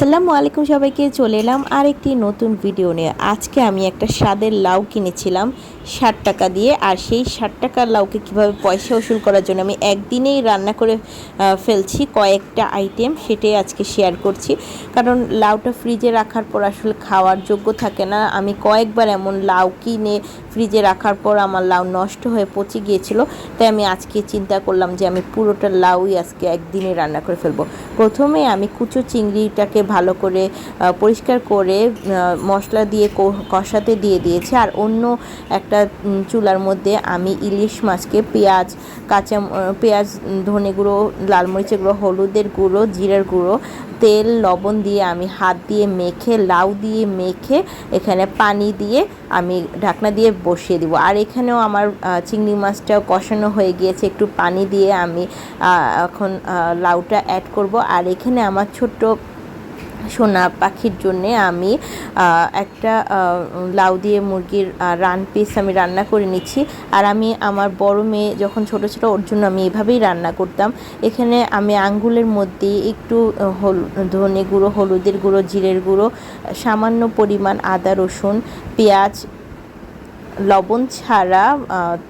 আসসালামু আলাইকুম সবাইকে, চলে এলাম আর একটি নতুন ভিডিও নিয়ে। আজকে আমি একটা স্বাদের লাউ কিনেছিলাম ষাট টাকা দিয়ে, আর সেই ষাট টাকার লাউকে কীভাবে পয়সা উসুল করার জন্য আমি একদিনেই রান্না করে ফেলছি কয়েকটা আইটেম সেটাই আজকে শেয়ার করছি। কারণ লাউটা ফ্রিজে রাখার পর আসলে খাওয়ার যোগ্য থাকে না। আমি কয়েকবার এমন লাউ কিনে ফ্রিজে রাখার পর আমার লাউ নষ্ট হয়ে পচে গিয়েছিল। তাই আমি আজকে চিন্তা করলাম যে আমি পুরোটা লাউই আজকে একদিনে রান্না করে ফেলব। প্রথমে আমি কুচো চিংড়িটাকে ভালো করে পরিষ্কার করে মশলা দিয়ে কষাতে দিয়ে দিয়েছি। আর অন্য একটা চুলার মধ্যে আমি ইলিশ মাছকে পেঁয়াজ, কাঁচা পেঁয়াজ, ধনে গুঁড়ো, লাল মরিচের গুঁড়ো, হলুদের গুঁড়ো, জিরের গুঁড়ো, তেল, লবণ দিয়ে আমি হাত দিয়ে মেখে, লাউ দিয়ে মেখে এখানে পানি দিয়ে আমি ঢাকনা দিয়ে বসিয়ে দিব। আর এখানেও আমার চিংড়ি মাছটাও কষানো হয়ে গিয়েছে। একটু পানি দিয়ে আমি এখন লাউটা অ্যাড করব। আর এখানে আমার ছোট্ট সোনা পাখির জন্যে আমি একটা লাউ দিয়ে মুরগির রান পিস আমি রান্না করে নিচ্ছি। আর আমি আমার বড় মেয়ে যখন ছোট ছোট ওর জন্য আমি এভাবেই রান্না করতাম। এখানে আমি আঙ্গুলের মধ্যে একটু হল, ধনে গুঁড়ো, হলুদের গুঁড়ো, জিরের গুঁড়ো, সামান্য পরিমাণ আদা, রসুন, পেঁয়াজ, লবণ ছাড়া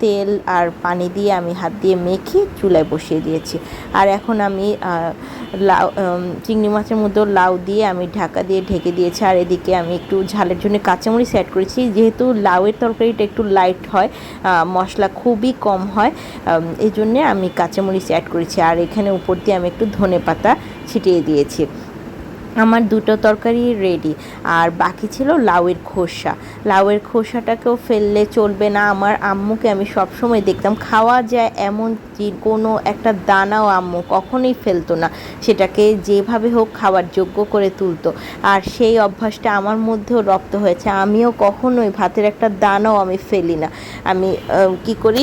তেল আর পানি দিয়ে আমি হাত দিয়ে মেখে চুলায় বসিয়ে দিয়েছি। আর এখন আমি লাউ চিংড়ি মাছের মধ্যে লাউ দিয়ে আমি ঢাকা দিয়ে ঢেকে দিয়েছি। আর এদিকে আমি একটু ঝালের জন্য কাঁচামরিচ অ্যাড করেছি। যেহেতু লাউয়ের তরকারিটা একটু লাইট হয় মশলা খুবই কম হয় এই জন্যে আমি কাঁচামরিচ অ্যাড করেছি। আর এখানে উপর দিয়ে আমি একটু ধনে পাতা ছিটিয়ে দিয়েছি। আমার দুটো তরকারি রেডি আর বাকি ছিল লাউয়ের খোসা। লাউয়ের খোসাটাকেও ফেললে চলবে না। আমার আম্মুকে আমি সবসময় দেখতাম, খাওয়া যায় এমন কোনো একটা দানাও আম্মু কখনোই ফেলতো না। সেটাকে যেভাবে হোক খাওয়ার যোগ্য করে তুলতো। আর সেই অভ্যাসটা আমার মধ্যেও রপ্ত হয়েছে। আমিও কখনোই ভাতের একটা দানাও আমি ফেলি না। আমি কি করি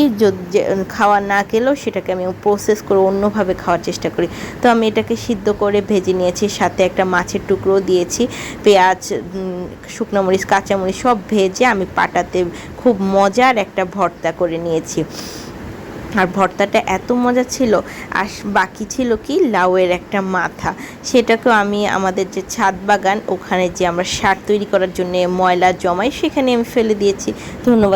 খাওয়া না গেলেও সেটাকে আমি প্রসেস করে অন্যভাবে খাওয়ার চেষ্টা করি। তো আমি এটাকে সিদ্ধ করে ভেজে নিয়েছি। সাথে একটা মাছের টুকরো দিয়েছি, পেঁয়াজ শুকনো মরিচ কাঁচামরিচ সব ভেজে আমি পাটাতে খুব মজার একটা ভর্তা করে নিয়েছি। আর ভর্তাটা এত মজা ছিল, আর বাকি ছিল কি লাউয়ের একটা মাথা। সেটাকেও আমি আমাদের যে ছাদ বাগান, ওখানে যে আমরা সার তৈরি করার জন্য ময়লা জমাই, সেখানে আমি ফেলে দিয়েছি। ধন্যবাদ।